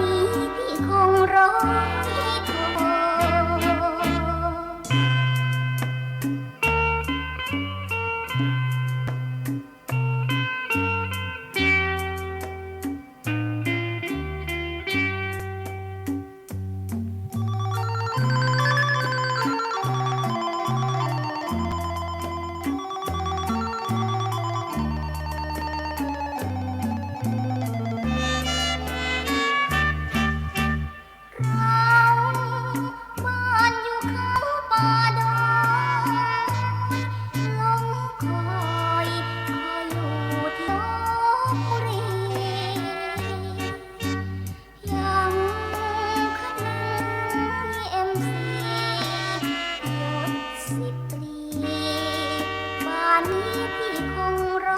นี้พี่คงร้อง พี่คงรอ